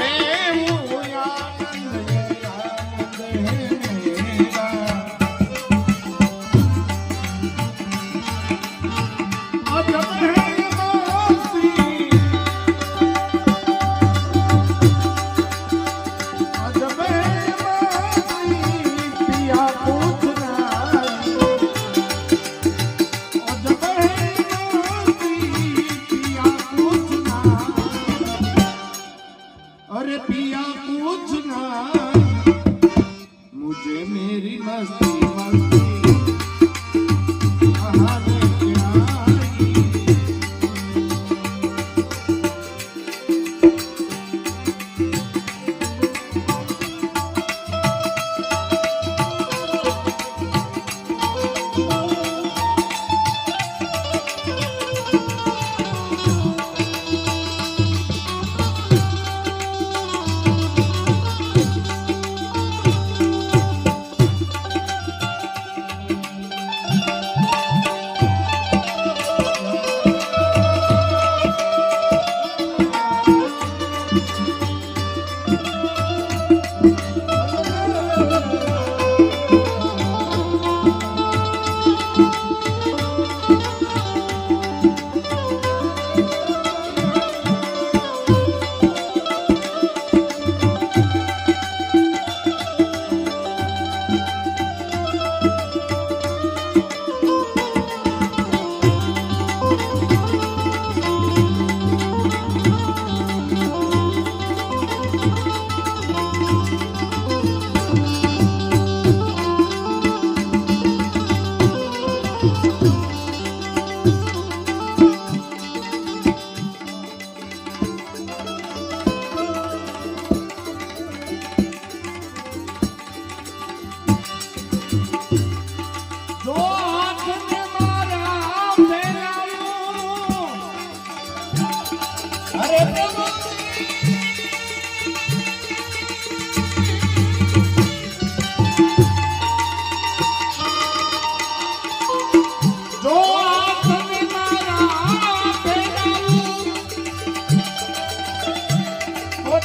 Yeah.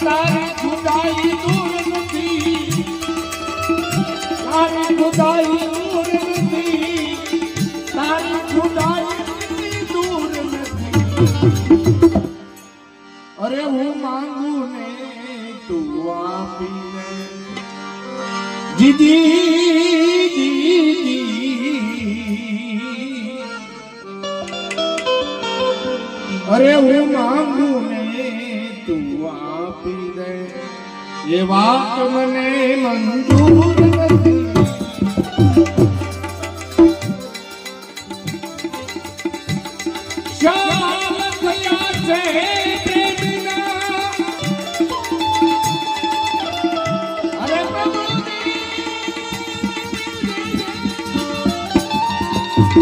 તારી જુદાઈ દૂર નથી. તારી જુદાઈ દૂર નથી. તારી જુદાઈ દૂર નથી. દીદી અરે હું માંગુ ને તું આપી દે. એ વાત મને મંજૂર નથી. Hey,